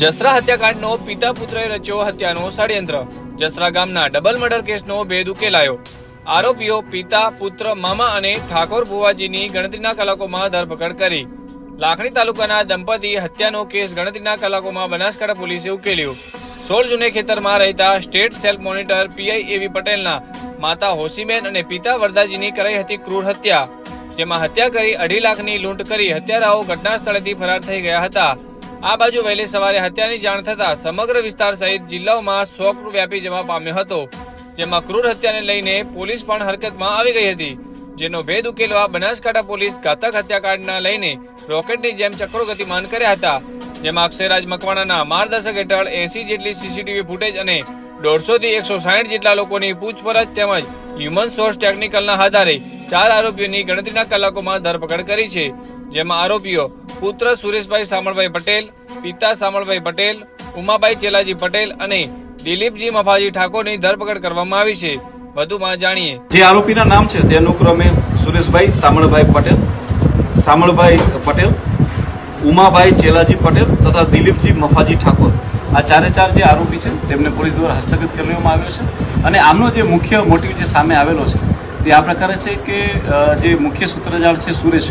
જસરા હત્યાકાંડનો પિતા પુત્રએ રચ્યો હત્યાનો ષડયંત્ર. જસરા ગામના ડબલ મર્ડર કેસનો ભેદ ઉકેલાયો. આરોપીઓ પિતા, પુત્ર, મામા અને ઠાકોર બુવાજીની ગણતરીના કલાકોમાં ધરપકડ કરી. લાખણી તાલુકાના દંપતી હત્યાનો કેસ ગણતરીના કલાકોમાં બનાસકાંઠા પોલીસે ઉકેલ્યો. સોળ જૂને ખેતરમાં રહેતા સ્ટેટ સેલ્ફ મોનિટર પીઆઈ એવી પટેલના માતા હોસીબેન અને પિતા વરદાજીની કરાઈ હતી ક્રૂર હત્યા, જેમાં હત્યા કરી અઢી લાખની લૂંટ કરી હત્યારાઓ ઘટના સ્થળેથી ફરાર થઈ ગયા હતા. આ બાજુ વહેલી સવારે હત્યાની જાણ થતા સમગ્ર વિસ્તાર સહિત જિલ્લાઓમાં શોક વ્યાપી જવા પામ્યો હતો. જેમાં ક્રૂર હત્યાને લઈને પોલીસ પણ હરકતમાં આવી ગઈ હતી. જેનો ભેદ ઉકેલવા બનાસકાંઠા પોલીસ ઘાતક હત્યાકાંડના લઈને રોકેટની જેમ ચક્રો ગતિમાન કર્યા હતા. જેમાં અક્ષયરાજ મકવાણાના માર્ગદર્શક હેઠળ એસી જેટલી સીસીટીવી ફૂટેજ અને દોઢસો થી એકસો સાહીઠ જેટલા લોકોની પૂછપરછ તેમજ હ્યુમન સોર્સ ટેકનિકલના આધારે ચાર આરોપીઓની ગણતરીના કલાકોમાં ધરપકડ કરી છે. જેમાં આરોપીઓ પુત્ર સુરેશભાઈ સામળભાઈ પટેલ, પિતા સામળભાઈ પટેલ, ઉમાભાઈ ચેલાજી પટેલ અને દિલીપજી મફાજી ઠાકોરની ધરપકડ કરવામાં આવી છે. વધુમાં જાણીએ. જે આરોપીના નામ છે તે અનુક્રમે સુરેશભાઈ સામળભાઈ પટેલ સામળભાઈ પટેલ, ઉમાભાઈ ચેલાજી પટેલ તથા દિલીપજી મફાજી ઠાકોર. આ ચારે ચાર જે આરોપી છે તેમને પોલીસ દ્વારા હસ્તગત કરવામાં આવ્યો છે અને આમનો જે મુખ્ય મોટિવ જે સામે આવેલો છે તે આ પ્રકારે છે કે જે મુખ્ય સૂત્રધાર છે સુરેશ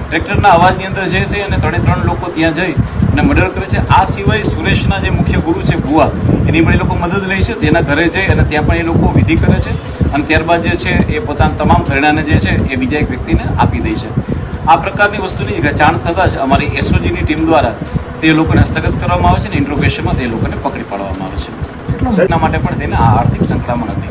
ટ્રેક્ટરના અવાજની અંદર જે થઈ અને ત્રણે ત્રણ લોકો ત્યાં જઈ અને મર્ડર કરે છે. આ સિવાય સુરેશના જે મુખ્ય ગુરુ છે ભુવા એની પણ એ લોકો મદદ લે છે. તેના ઘરે જઈ અને ત્યાં પણ એ લોકો વિધિ કરે છે અને ત્યારબાદ જે છે એ પોતાના તમામ ઘરેણાને જે છે એ બીજા એક વ્યક્તિને આપી દે છે. આ પ્રકારની વસ્તુની જાણ થતાં જ અમારી એસઓજીની ટીમ દ્વારા તે લોકોને હસ્તગત કરવામાં આવે છે અને ઇન્ટ્રોગેશનમાં તે લોકોને પકડી પાડવામાં આવે છે. એના માટે પણ તેને આ આર્થિક સંકળામણ હતી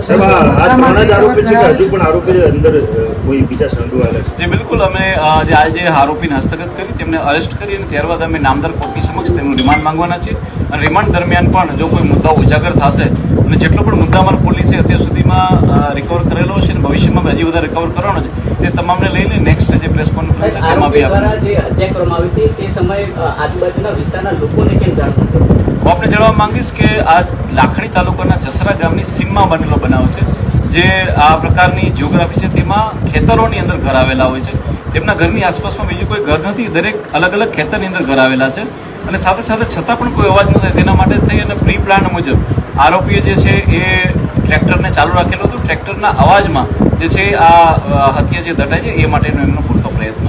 કોઈ બીજા સંડોવાયેલા છે? જે બિલકુલ. અમે જે આજે આરોપીને હસ્તગત કરી તેમને અરેસ્ટ કરી અને ત્યારબાદ અમે નામદાર કોર્ટની સમક્ષ તેમનું રિમાન્ડ માંગવાના છે અને રિમાન્ડ દરમિયાન પણ જો કોઈ મુદ્દાઓ ઉજાગર થશે અને જેટલો પણ મુદ્દા અમારા પોલીસે અત્યાર સુધીમાં રિકવર કરેલો છે અને ભવિષ્યમાં હજી વધારે રિકવર કરવાનો છે તે તમામને લઈને નેક્સ્ટ જે પ્રેસ કોન્ફરન્સ છે તેમાં બી આપણે જે હત્યા કરવામાં આવી હતી તે સમયે આજુબાજુના વિસ્તારના લોકોને કેમ જાણ આપને જણાવવા માંગીશ કે આ લાખણી તાલુકાના જસરા ગામની સીમમાં બનેલો બનાવ છે, જે આ પ્રકારની જિયોગ્રાફી છે, તેમાં ખેતરોની અંદર ઘર આવેલા હોય છે. તેમના ઘરની આસપાસમાં બીજું કોઈ ઘર નથી, દરેક અલગ અલગ ખેતરની અંદર ઘર આવેલા છે. અને સાથે સાથે છતાં પણ કોઈ અવાજ ન થાય તેના માટે થઈ અને પ્રી પ્લાન મુજબ આરોપીએ જે છે એ ટ્રેક્ટરને ચાલુ રાખેલું હતું. ટ્રેક્ટરના અવાજમાં જે છે આ હત્યા જે દટાય છે, એ માટેનો એમનો પૂરતો પ્રયત્ન